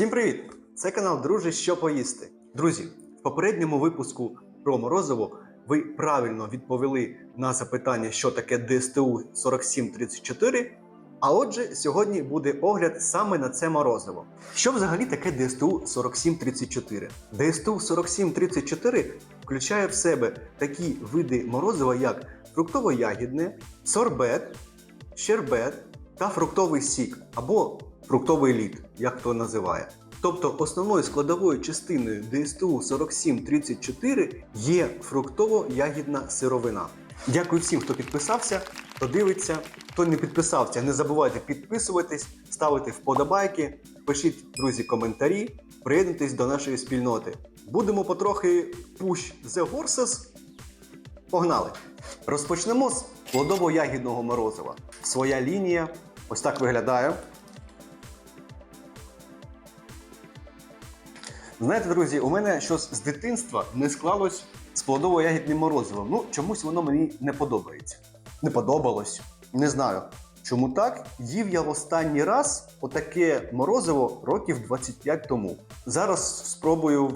Всім привіт! Це канал Друже, що поїсти. Друзі, в попередньому випуску про морозиво ви правильно відповіли на запитання, що таке ДСТУ 4734. А отже, сьогодні буде огляд саме на це морозиво. Що взагалі таке ДСТУ 4734? ДСТУ 4734 включає в себе такі види морозива, як фруктово-ягідне, сорбет, щербет та фруктовий сік або фруктовий лід, як хто називає. Тобто основною складовою частиною ДСТУ 4734 є фруктово-ягідна сировина. Дякую всім, хто підписався, хто дивиться. Хто не підписався, не забувайте підписуватись, ставити вподобайки, пишіть, друзі, коментарі, приєднуйтесь до нашої спільноти. Будемо потрохи push the horses. Погнали! Розпочнемо з плодово-ягідного морозива. Своя лінія ось так виглядає. Знаєте, друзі, у мене щось з дитинства не склалось з плодово-ягідним морозивом. Ну, чомусь воно мені не подобається. Не подобалось. Не знаю. Чому так? Їв я в останній раз отаке морозиво років 25 тому. Зараз спробую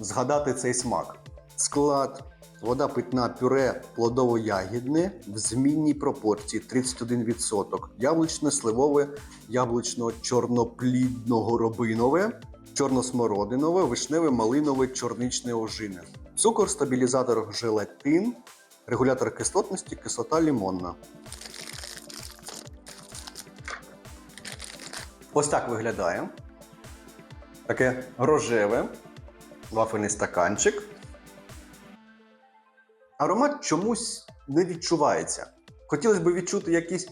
згадати цей смак. Склад. Вода питна пюре плодово-ягідне в змінній пропорції 31%. Яблучно-сливове, яблучно-чорноплідного робинове, чорносмородинове, вишневе, малинове, чорничне ожине. Цукор, стабілізатор желатин, регулятор кислотності, кислота лімонна. Ось так виглядає. Таке рожеве, вафельний стаканчик. Аромат чомусь не відчувається. Хотілося б відчути якісь е,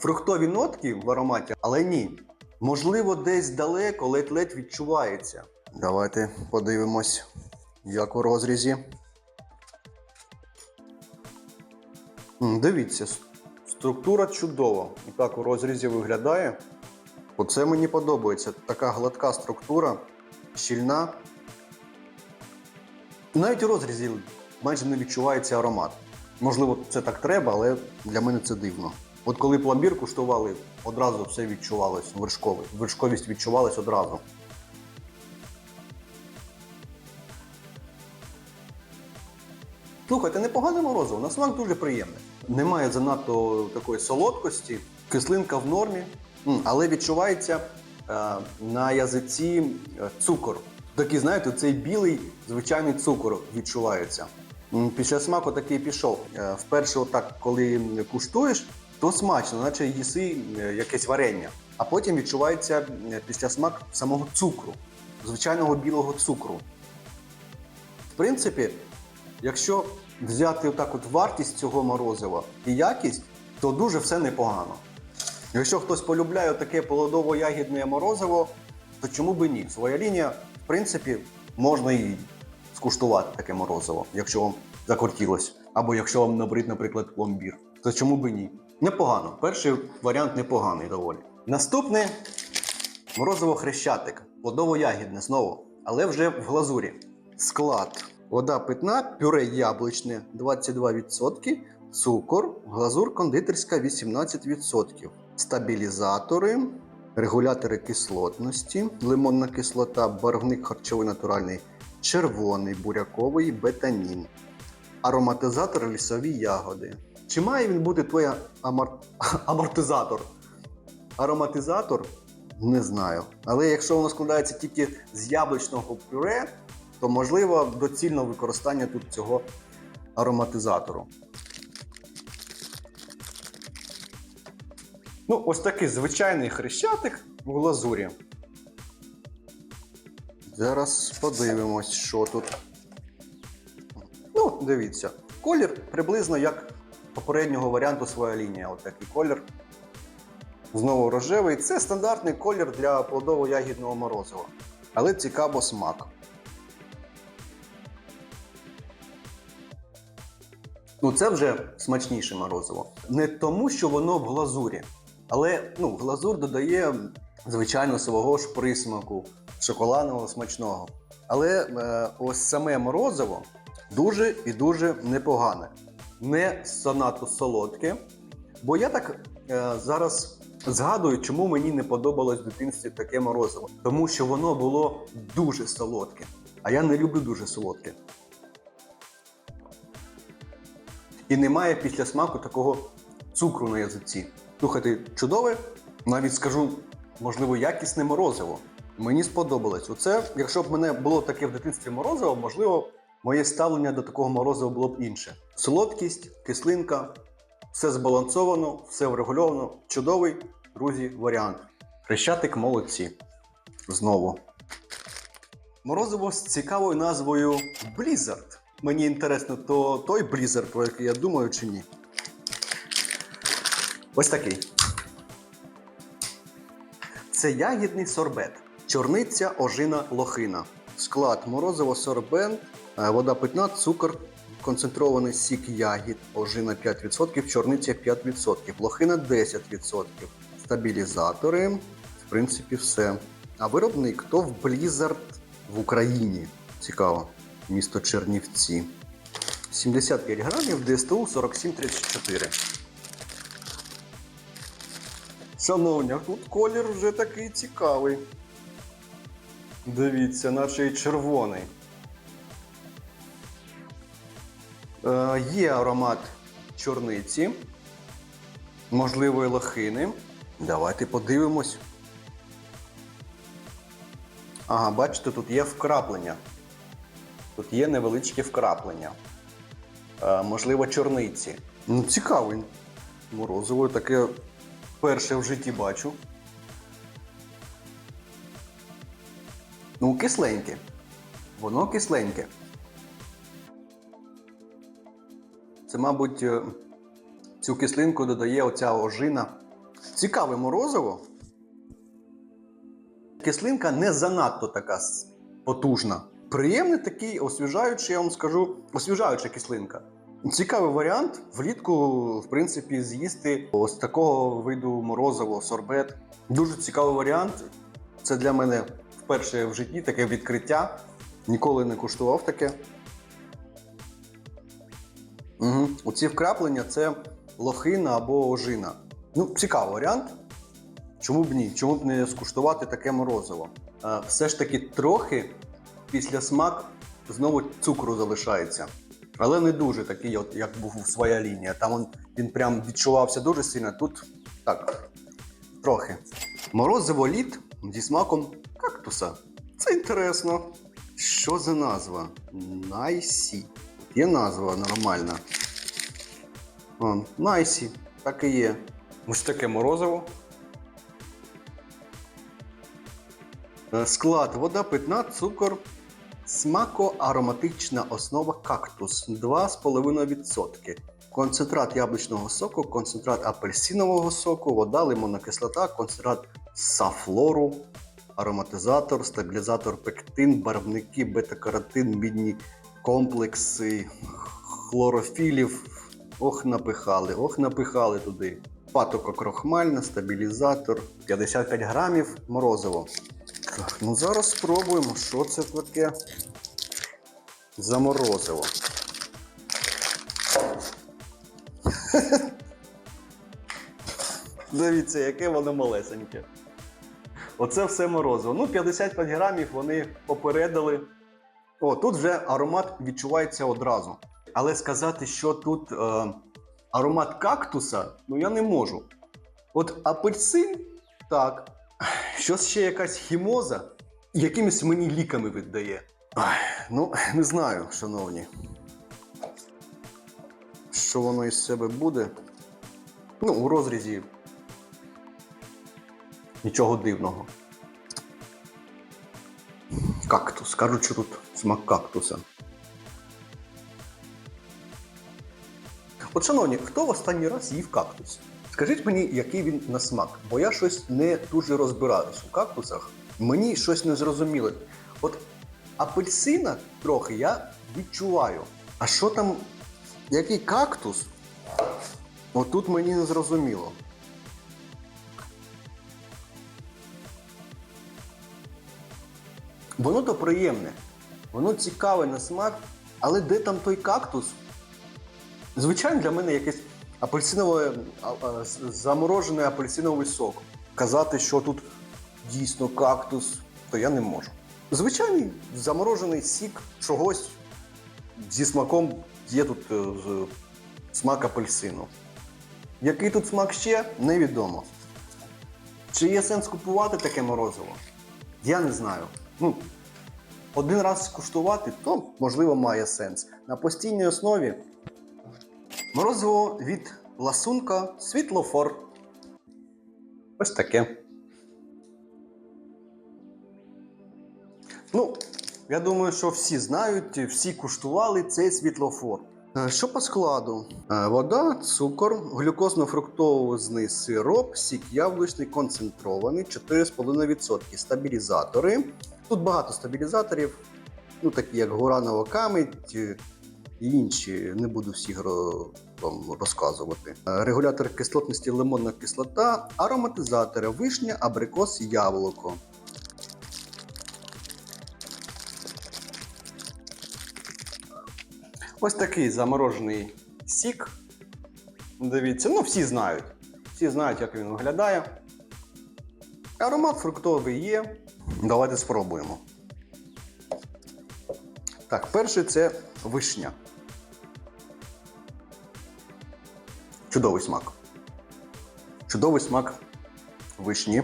фруктові нотки в ароматі, але ні. Можливо, десь далеко ледь-ледь відчувається. Давайте подивимось, як у розрізі. Дивіться, структура чудова. І так у розрізі виглядає. Оце мені подобається. Така гладка структура, щільна. Навіть у розрізі майже не відчувається аромат. Можливо, це так треба, але для мене це дивно. От коли пломбір куштували, одразу все відчувалось вершковий. Вершковість відчувалась одразу. Слухайте, непогане морозиво, на смак дуже приємне. Немає занадто такої солодкості, кислинка в нормі, але відчувається е, на язиці е, цукор. Такий, знаєте, цей білий звичайний цукор відчувається. Після смаку такий пішов. Е, Вперше, отак, коли куштуєш, то смачно, наче їси е, якесь варення. А потім відчувається е, після смак самого цукру, звичайного білого цукру. В принципі, якщо взяти отак от вартість цього морозива і якість, то дуже все непогано. Якщо хтось полюбляє таке плодово-ягідне морозиво, то чому би ні? Своя лінія, в принципі, можна і скуштувати таке морозиво, якщо вам захотілось. Або якщо вам набрид, наприклад, пломбір. То чому би ні? Непогано. Перший варіант непоганий доволі. Наступне морозиво хрещатик. Плодово-ягідне знову, але вже в глазурі. Склад. Вода питна, пюре яблучне 22%, цукор, глазур кондитерська 18%, стабілізатори, регулятори кислотності, лимонна кислота, барвник харчовий натуральний, червоний, буряковий, бетанін, ароматизатор лісові ягоди. Чи має він бути твоя амор... амортизатор? Ароматизатор? Не знаю. Але якщо воно складається тільки з яблучного пюре, то можливо доцільно використання тут цього ароматизатору. Ну, ось такий звичайний хрещатик в глазурі. Зараз подивимось, що тут. Ну, дивіться. Колір приблизно як попереднього варіанту своя лінія. От такий колір. Знову рожевий. Це стандартний колір для плодово-ягідного морозива. Але цікаво смак. Ну, це вже смачніше морозиво. Не тому, що воно в глазурі, але ну, глазур додає, звичайно, свого ж присмаку шоколадного смачного. Але е, ось саме морозиво дуже і дуже непогане. Не занадто солодке. Бо я так е, зараз Згадую, чому мені не подобалось в дитинстві таке морозиво. Тому що воно було дуже солодке. А я не люблю дуже солодке. І немає після смаку такого цукру на язиці. Слухайте, чудове, навіть скажу, можливо, якісне морозиво. Мені сподобалось. Оце, якщо б мене було таке в дитинстві морозиво, можливо, моє ставлення до такого морозива було б інше. Солодкість, кислинка, все збалансовано, все врегульовано. Чудовий, друзі, варіант. Хрещатик молодці. Знову. Морозиво з цікавою назвою Blizzard. Мені інтересно, то той Blizzard, про який я думаю, чи ні. Ось такий. Це ягідний сорбет. Чорниця, ожина, лохина. Склад морозиво, сорбент, вода питна, цукор, концентрований сік ягід, ожина 5%, чорниця 5%, лохина 10%. Стабілізатори. В принципі, все. А виробник то в Blizzard в Україні. Цікаво. Місто Чернівці. 75 грамів, ДСТУ 4734. Шановні, тут колір вже такий цікавий. Дивіться, наче й червоний. Є аромат чорниці, можливо, і лохини. Давайте подивимось. Ага, бачите, тут є вкраплення. Тут є невеличкі вкраплення. Е, можливо, чорниці. Ну, цікавий. Морозиво таке перше в житті бачу. Ну, кисленьке. Воно кисленьке. Це, мабуть, е, цю кислинку додає оця ожина. Цікаве морозиво. Кислинка не занадто така потужна. Приємний такий, освіжаючий, я вам скажу, освіжаюча кислинка. Цікавий варіант. Влітку, в принципі, з'їсти ось такого виду морозиво, сорбет. Дуже цікавий варіант. Це для мене вперше в житті таке відкриття. Ніколи не куштував таке. Угу. Оці вкраплення це лохина або ожина. Ну, цікавий варіант. Чому б ні? Чому б не скуштувати таке морозиво? Е, все ж таки трохи після смак знову цукру залишається. Але не дуже такий, от, як був своя лінія. Там он, він прям відчувався дуже сильно. Тут так, трохи. Морозиво лід зі смаком кактуса. Це інтересно. Що за назва? Найсі. Є назва нормальна. Вон, Найсі, так і є. Ось таке морозиво. Е, Склад вода питна, цукор, смако-ароматична основа кактус 2,5%. Концентрат яблучного соку, концентрат апельсинового соку, вода, лимонна кислота, концентрат сафлору, ароматизатор, стабілізатор пектин, барвники, бета-каротин, мідні комплекси, хлорофілів. Ох, напихали, ох, напихали туди. Патока крохмальна, стабілізатор, 55 грамів морозиво. Так, ну зараз спробуємо, що це таке за морозиво. Дивіться, яке воно малесеньке. Оце все морозиво. Ну, 55 грамів вони попередили. О, тут вже аромат відчувається одразу. Але сказати, що тут е, аромат кактуса, ну я не можу. От апельсин, так. Щось ще якась хімоза, якимись мені ліками віддає. Ай, ну, не знаю, шановні. Що воно із себе буде? Ну, у розрізі. Нічого дивного. Кактус. Кажуть, що тут смак кактуса. От, шановні, хто в останній раз їв кактус? Скажіть мені, який він на смак, бо я щось не дуже розбираюсь у кактусах. Мені щось не зрозуміло. От апельсина трохи я відчуваю. А що там, який кактус? Отут мені не зрозуміло. Воно то приємне, воно цікаве на смак, але де там той кактус? Звичайно, для мене якесь апельсинове, заморожений апельсиновий сок. Казати, що тут дійсно кактус, то я не можу. Звичайний заморожений сік чогось зі смаком є тут е, смак апельсину. Який тут смак ще, невідомо. Чи є сенс купувати таке морозиво? Я не знаю. Ну, один раз скуштувати, то можливо має сенс. На постійній основі морозиво від ласунка світлофор. Ось таке. Ну, я думаю, що всі знають, всі куштували цей світлофор. Е, Що по складу? Е, Вода, цукор, глюкозно-фруктозний сироп, сік яблучний концентрований, 4,5%. Стабілізатори. Тут багато стабілізаторів, ну такі як Гуранова камедь і інші. Не буду всіх вам розказувати. Е, Регулятор кислотності лимонна кислота, ароматизатори, вишня, абрикос, яблуко. Ось такий заморожений сік. Дивіться, ну всі знають. Всі знають, як він виглядає. Аромат фруктовий є. Давайте спробуємо. Так, перший це вишня. Чудовий смак. Чудовий смак вишні.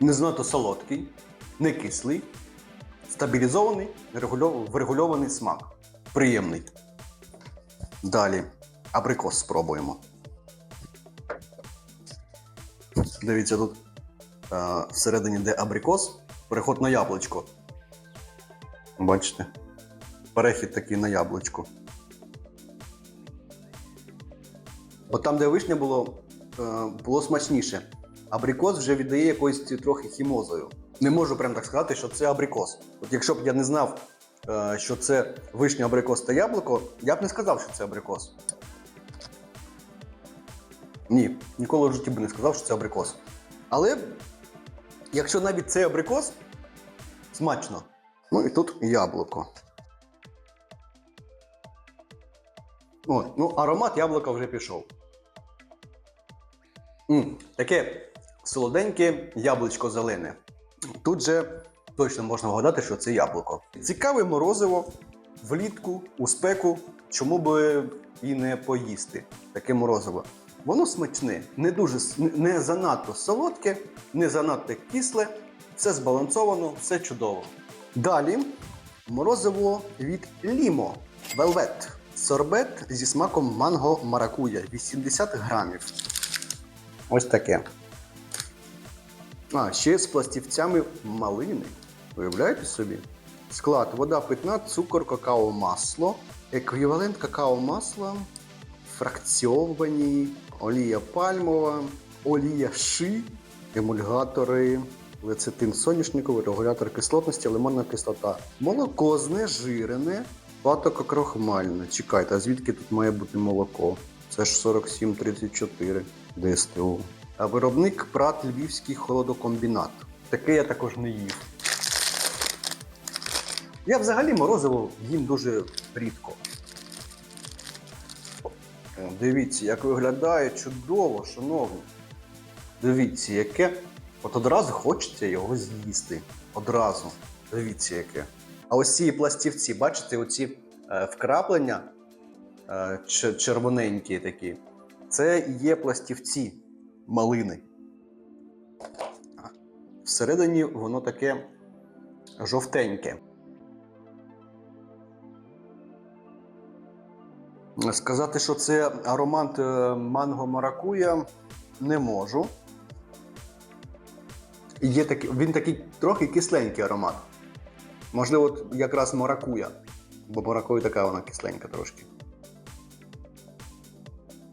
Не знато солодкий, не кислий, стабілізований, врегульований смак. Приємний. Далі абрикос спробуємо. Дивіться, тут е, всередині де абрикос, переход на яблучко. Бачите? Перехід такий на яблучко. От там, де вишня було, е, було смачніше. Абрикос вже віддає якоюсь трохи хімозою. Не можу прям так сказати, що це абрикос. От якщо б я не знав, е, що це вишня, абрикос та яблуко, я б не сказав, що це абрикос. Ні, ніколи в житті б не сказав, що це абрикос. Але якщо навіть це абрикос, смачно. Ну і тут яблуко. От, ну, аромат яблука вже пішов. м таке солоденьке яблучко зелене. Тут же точно можна вгадати, що це яблуко. Цікаве морозиво влітку, у спеку, чому би і не поїсти таке морозиво. Воно смачне, не дуже не- занадто солодке, не занадто кисле, все збалансовано, все чудово. Далі морозиво від Лімо Velvet. Сорбет зі смаком манго маракуя 80 грамів. Ось таке. А, ще з пластівцями малини. Уявляєте собі? Склад: вода питна, цукор, какао, масло, еквівалент какао масла, фракціовані, олія пальмова, олія ши, емульгатори, лецитин соняшниковий, регулятор кислотності, лимонна кислота. Молоко знежирене, патококрохмальне. Чекайте, а звідки тут має бути молоко? Це ж 4734 ДСТУ. А виробник Прат Львівський холодокомбінат. Таке я також не їв. Я взагалі морозиво їм дуже рідко. Дивіться, як виглядає чудово, шановні. Дивіться, яке. От одразу хочеться його з'їсти. Одразу. Дивіться, яке. А ось ці пластівці, бачите, оці е, вкраплення е, червоненькі такі. Це є пластівці малини. Всередині воно таке жовтеньке. Сказати, що це аромат е, манго маракуя, не можу. Є такий, він такий трохи кисленький аромат. Можливо, от якраз маракуя. Бо маракуя така вона кисленька трошки.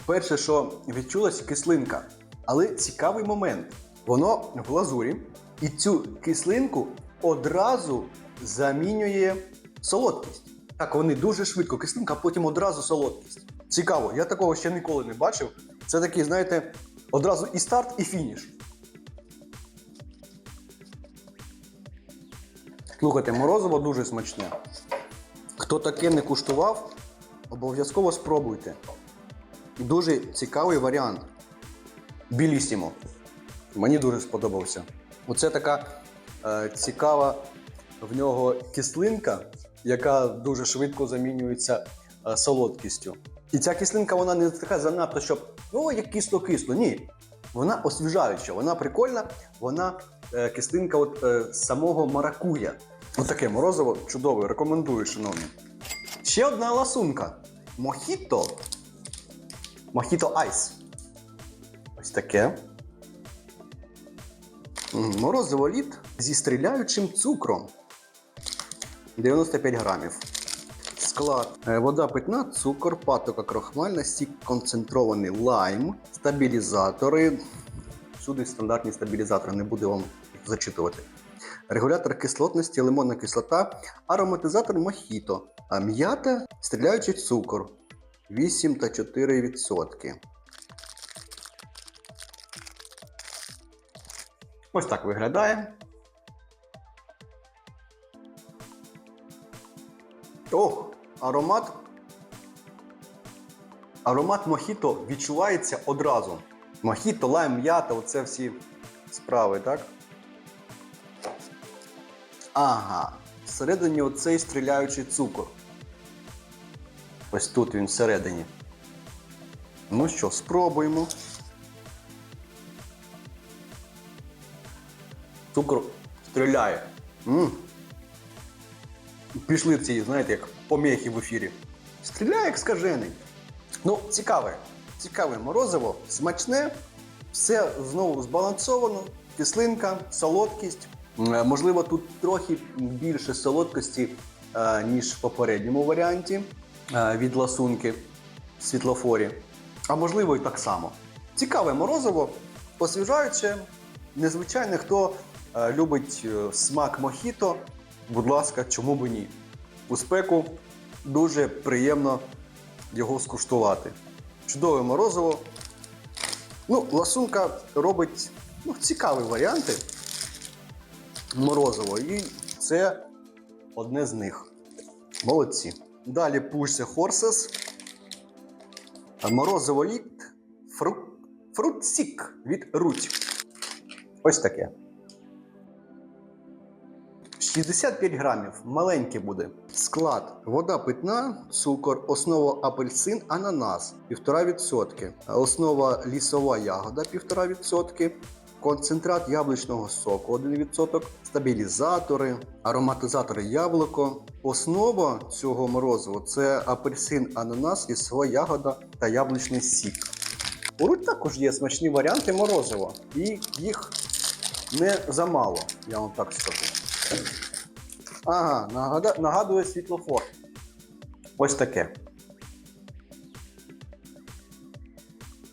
Перше, що відчулась кислинка. Але цікавий момент. Воно в лазурі, і цю кислинку одразу замінює солодкість. Так, вони дуже швидко кислинка, а потім одразу солодкість. Цікаво, я такого ще ніколи не бачив. Це такий, знаєте, одразу і старт, і фініш. Слухайте, морозиво дуже смачне. Хто таке не куштував, обов'язково спробуйте. Дуже цікавий варіант. Білісімо. Мені дуже сподобався. Оце така е, цікава в нього кислинка, яка дуже швидко замінюється е, солодкістю. І ця кислинка, вона не така занадто, щоб о, як кисло-кисло. Ні. Вона освіжаюча, вона прикольна, вона е, кислинка от, е, самого маракуя. Отаке морозиво чудове, рекомендую, шановні. Ще одна ласунка. Мохіто. Мохіто Айс. Ось таке. Морозиво лід зі стріляючим цукром. 95 грамів. Склад. Е, Вода питна, цукор, патока крохмальна, сік концентрований лайм, стабілізатори. Всюди стандартні стабілізатори, не буду вам зачитувати. Регулятор кислотності, лимонна кислота, ароматизатор мохіто, а м'ята, стріляючий цукор 8 та 4 відсотки. Ось так виглядає. Ох, аромат. Аромат мохіто відчувається одразу. Мохіто, лайм, м'ята, оце всі справи, так? Ага, всередині оцей стріляючий цукор. Ось тут він всередині. Ну що, спробуємо. Цукор стріляє. м Пішли ці, знаєте, як помехи в ефірі. Стріляє як скажений. Ну, цікаве. Цікаве морозиво, смачне, все знову збалансовано, кислинка, солодкість. Е, Можливо, тут трохи більше солодкості, е, ніж в попередньому варіанті е, від ласунки в світлофорі. А можливо і так само. Цікаве морозиво, освіжаюче, незвичайне, хто любить смак мохіто, будь ласка, чому б ні? У спеку дуже приємно його скуштувати. Чудове морозиво. Ну, ласунка робить ну, цікаві варіанти морозиво, і це одне з них. Молодці. Далі Пульсе Хорсес. Морозиво літ фру... фрутсік від Руть. Ось таке. 65 грамів, маленький буде. Склад: вода питна, цукор, основа апельсин, ананас 1,5%. Основа лісова ягода 1,5%. Концентрат яблучного соку 1%, стабілізатори, ароматизатори яблуко. Основа цього морозиву це апельсин, ананас, лісова ягода та яблучний сік. У також є смачні варіанти морозива, і їх не замало, я вам так скажу. Ага, нагада- нагадує світлофор. Ось таке.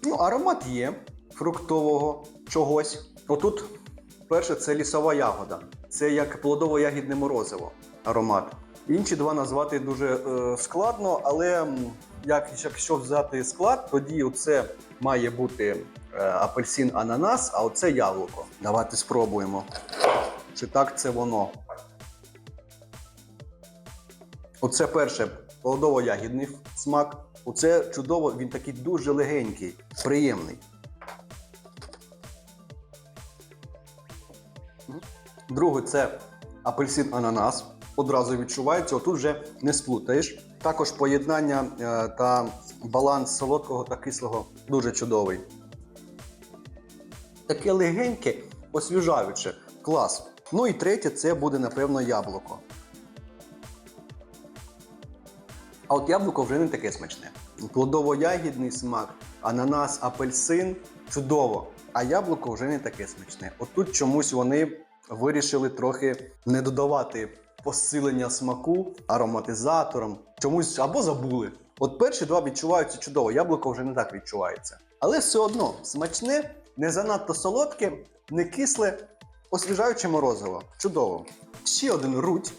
Ну, аромат є фруктового чогось. Отут, перше, це лісова ягода. Це як плодово-ягідне морозиво. Аромат. Інші два назвати дуже е, складно, але як, якщо взяти склад, тоді це має бути е, апельсин ананас, а оце яблуко. Давайте спробуємо. Чи так це воно? Оце перше плодово-ягідний смак. Оце чудово, він такий дуже легенький, приємний. Друге це апельсин ананас. Одразу відчувається, отут вже не сплутаєш. Також поєднання е, та баланс солодкого та кислого дуже чудовий. Таке легеньке, освіжаюче. Клас. Ну і третє це буде, напевно, яблуко. А от яблуко вже не таке смачне. Плодово-ягідний смак, ананас, апельсин чудово. А яблуко вже не таке смачне. От тут чомусь вони вирішили трохи не додавати посилення смаку ароматизатором. Чомусь або забули. От перші два відчуваються чудово, яблуко вже не так відчувається. Але все одно смачне, не занадто солодке, не кисле, освіжаюче морозиво. Чудово. Ще один руть.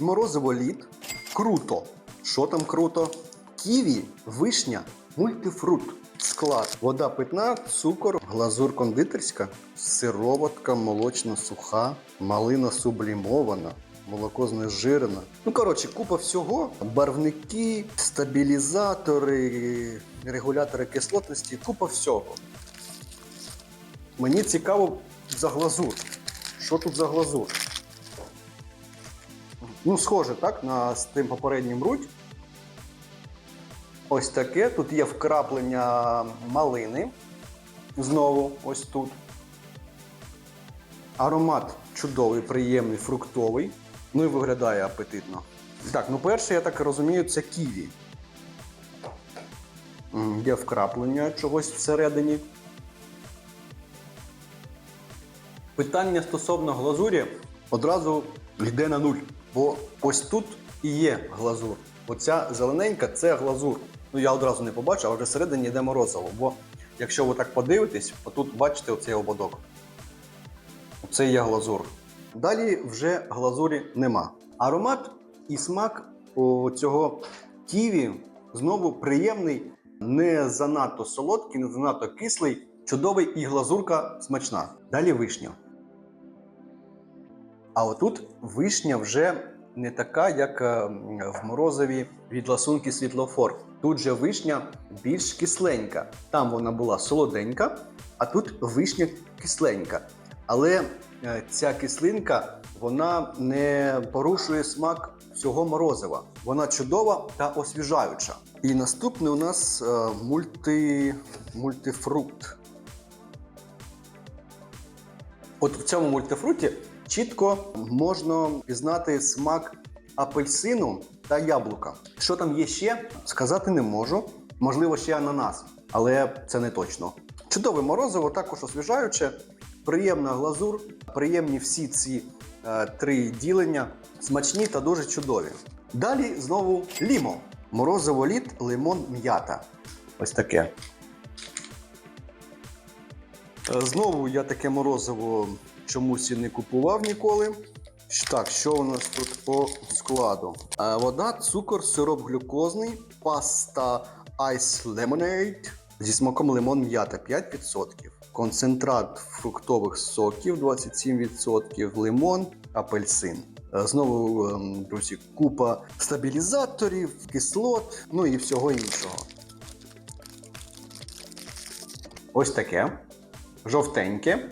Морозиво лід. Круто. Що там круто? Ківі, вишня, мультифрут. Склад. Вода питна, цукор, глазур кондитерська, сироватка молочна суха, малина сублімована, молоко знежирене. Ну, коротше, купа всього. Барвники, стабілізатори, регулятори кислотності, купа всього. Мені цікаво за глазур. Що тут за глазур? Ну, схоже, так, на з тим попереднім руть. Ось таке. Тут є вкраплення малини. Знову ось тут. Аромат чудовий, приємний, фруктовий. Ну і виглядає апетитно. Так, ну перше, я так розумію, це ківі. Є вкраплення чогось всередині. Питання стосовно глазурі одразу йде на нуль. Бо ось тут і є глазур. Оця зелененька це глазур. Ну я одразу не побачив, вже всередині йде морозиво. Бо якщо ви так подивитесь, отут бачите оцей ободок. Оце є глазур. Далі вже глазурі нема. Аромат і смак цього ківі знову приємний, не занадто солодкий, не занадто кислий, чудовий і глазурка смачна. Далі вишня. А отут вишня вже не така, як е, в морозові від ласунки світлофор. Тут же вишня більш кисленька. Там вона була солоденька, а тут вишня кисленька. Але е, ця кислинка вона не порушує смак всього морозива. Вона чудова та освіжаюча. І наступний у нас е, мульти... мультифрукт. От в цьому мультифруті чітко можна пізнати смак апельсину та яблука. Що там є ще, сказати не можу. Можливо, ще ананас, але це не точно. Чудове морозиво, також освіжаюче, приємна глазур, приємні всі ці е, три ділення, смачні та дуже чудові. Далі знову лімо. Морозиво лід, лимон, м'ята. Ось таке. Е, Знову я таке морозиво чомусь і не купував ніколи. Так, що у нас тут по складу? Е, Вода, цукор, сироп глюкозний, паста Ice Lemonade зі смаком лимон м'ята 5%. Концентрат фруктових соків 27%, лимон, апельсин. Е, Знову, ем, друзі, купа стабілізаторів, кислот, ну і всього іншого. Ось таке. Жовтеньке.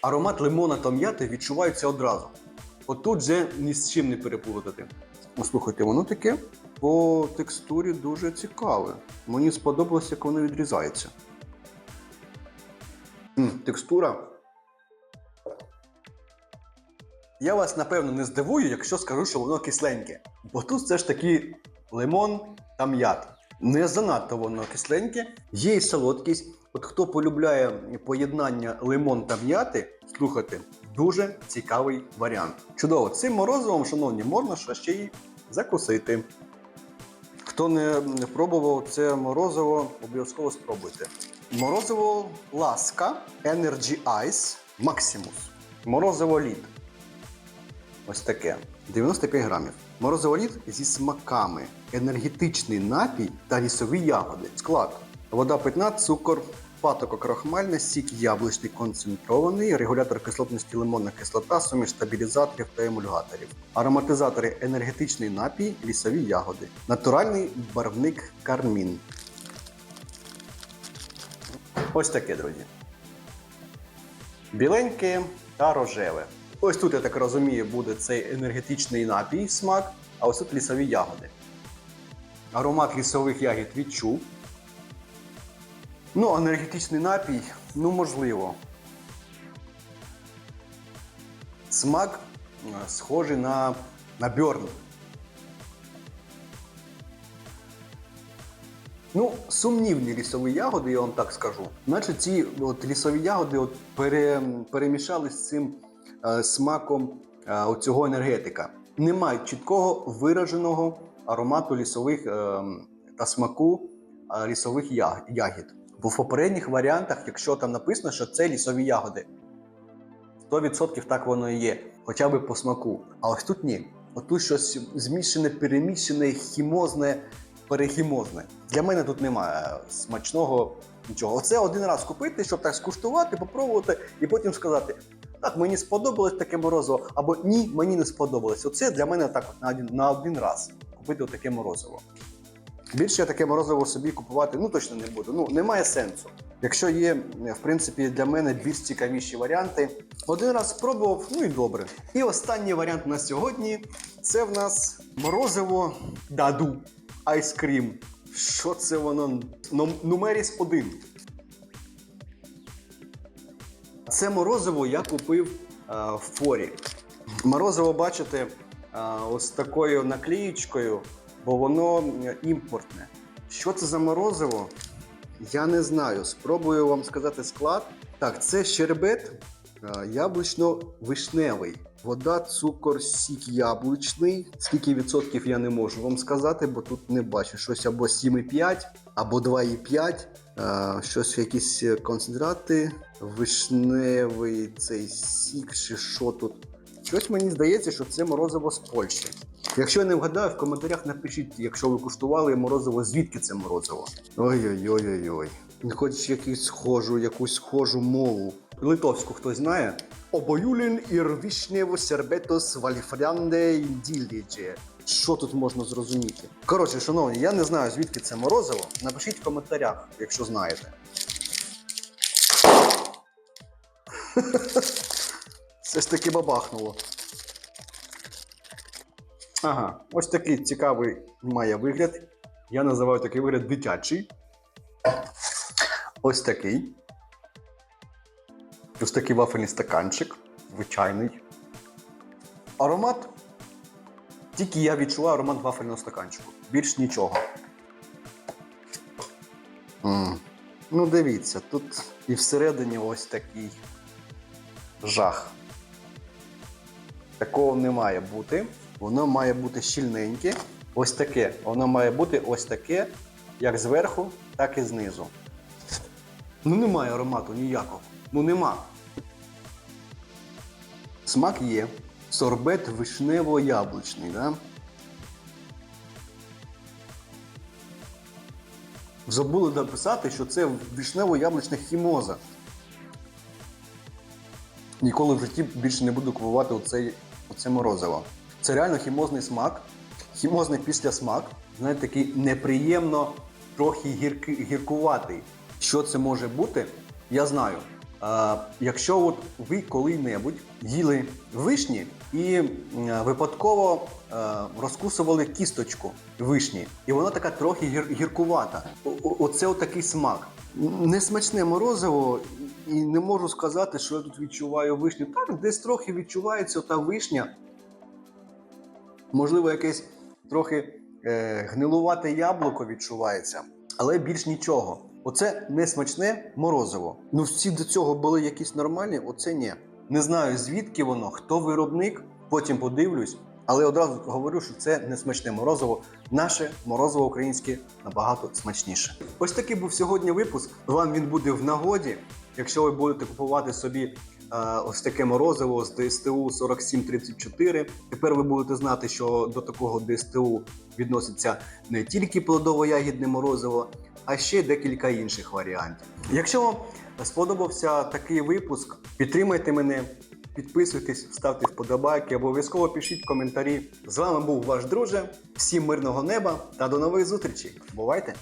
Аромат лимона та м'яти відчувається одразу. Отут же ні з чим не переплутати. Слухайте, воно таке по текстурі дуже цікаве. Мені сподобалось, як воно відрізається. Текстура. Я вас напевно не здивую, якщо скажу, що воно кисленьке. Бо тут все ж таки лимон та м'ята. Не занадто воно кисленьке, є і солодкість. От хто полюбляє поєднання лимон та м'яти, слухайте, дуже цікавий варіант. Чудово, цим морозивом, шановні, можна ще й закусити. Хто не пробував це морозиво, обов'язково спробуйте. Морозиво ласка Energy Ice Maximus. Морозиво лід. Ось таке. 95 грамів. Морозиво лід зі смаками, енергетичний напій та лісові ягоди. Склад. Вода питна, цукор, патоко крохмальне, сік яблучний концентрований, регулятор кислотності лимонна кислота, суміш стабілізаторів та емульгаторів. Ароматизатори енергетичний напій, лісові ягоди. Натуральний барвник кармін. Ось таке, друзі. Біленьке та рожеве. Ось тут, я так розумію, буде цей енергетичний напій смак, а ось тут лісові ягоди. Аромат лісових ягід відчув. Ну, енергетичний напій, ну можливо. Смак е, схожий на, на бьорн. Ну, сумнівні лісові ягоди, я вам так скажу. Наче ці от, лісові ягоди от, пере, перемішали з цим е, смаком е, оцього енергетика. Немає чіткого вираженого аромату лісових е, та смаку е, лісових яг- ягід. Бо в попередніх варіантах, якщо там написано, що це лісові ягоди, 100% так воно і є, хоча б по смаку. А ось тут ні. Отут щось змішане, перемішане, хімозне, перехімозне. Для мене тут немає смачного нічого. Оце один раз купити, щоб так скуштувати, попробувати і потім сказати: так, мені сподобалось таке морозиво, або ні, мені не сподобалось. Оце для мене так на один, на один раз купити таке морозиво. Більше я таке морозиво собі купувати ну точно не буду. Ну немає сенсу. Якщо є, в принципі, для мене більш цікавіші варіанти. Один раз спробував, ну і добре. І останній варіант на сьогодні це в нас морозиво даду айскрім. Що це воно? Нумеріс 1. Це морозиво я купив е, в форі. Морозиво, бачите, е, ось такою наклеєчкою, бо воно е, імпортне. Що це за морозиво? Я не знаю. Спробую вам сказати склад. Так, це щербет яблучно-вишневий. Вода, цукор, сік яблучний. Скільки відсотків я не можу вам сказати, бо тут не бачу. Щось або 7,5, або 2,5. Е, Щось якісь концентрати, вишневий цей сік, чи що тут. Щось мені здається, що це морозиво з Польщі. Якщо я не вгадаю, в коментарях напишіть, якщо ви куштували морозиво, звідки це морозиво. Ой-ой-ой-ой-ой. Хоч якусь схожу, якусь схожу мову. Литовську хтось знає? Обоюлін ір сербетос валіфрянде діліджі. Що тут можна зрозуміти? Коротше, шановні, я не знаю, звідки це морозиво. Напишіть в коментарях, якщо знаєте. Все ж таки бабахнуло. Ага, ось такий цікавий має вигляд. Я називаю такий вигляд дитячий. Ось такий. Ось такий вафельний стаканчик. Звичайний. Аромат. Тільки я відчуваю аромат вафельного стаканчику. Більш нічого. М. Ну, дивіться, тут і всередині ось такий жах. Такого не має бути. Воно має бути щільненьке. Ось таке. Воно має бути ось таке, як зверху, так і знизу. Ну немає аромату ніякого. Ну нема. Смак є. Сорбет вишнево-яблучний, да? Забули написати, що це вишнево-яблучна хімоза. Ніколи в житті більше не буду купувати оцей, оце морозиво. Це реально хімозний смак, хімозний післясмак. Знаєте, такий неприємно трохи гірки, гіркуватий. Що це може бути? Я знаю. Е, якщо от ви коли-небудь їли вишні і м, випадково е, розкусували кісточку вишні, і вона така трохи гір, гіркувата. Оце отакий смак. Несмачне морозиво, і не можу сказати, що я тут відчуваю вишню. Так, десь трохи відчувається та вишня. Можливо, якесь трохи е, гнилувате яблуко відчувається, але більш нічого. Оце несмачне морозиво. Ну, всі до цього були якісь нормальні, оце ні. Не знаю звідки воно, хто виробник, потім подивлюсь. Але одразу говорю, що це не смачне морозиво. Наше морозиво українське набагато смачніше. Ось такий був сьогодні випуск. Вам він буде в нагоді. Якщо ви будете купувати собі е, ось таке морозиво з ДСТУ 4734, тепер ви будете знати, що до такого ДСТУ відноситься не тільки плодово-ягідне морозиво, а ще декілька інших варіантів. Якщо вам сподобався такий випуск, підтримайте мене, підписуйтесь, ставте вподобайки, обов'язково пишіть коментарі. З вами був ваш друже. Всім мирного неба та до нових зустрічей. Бувайте!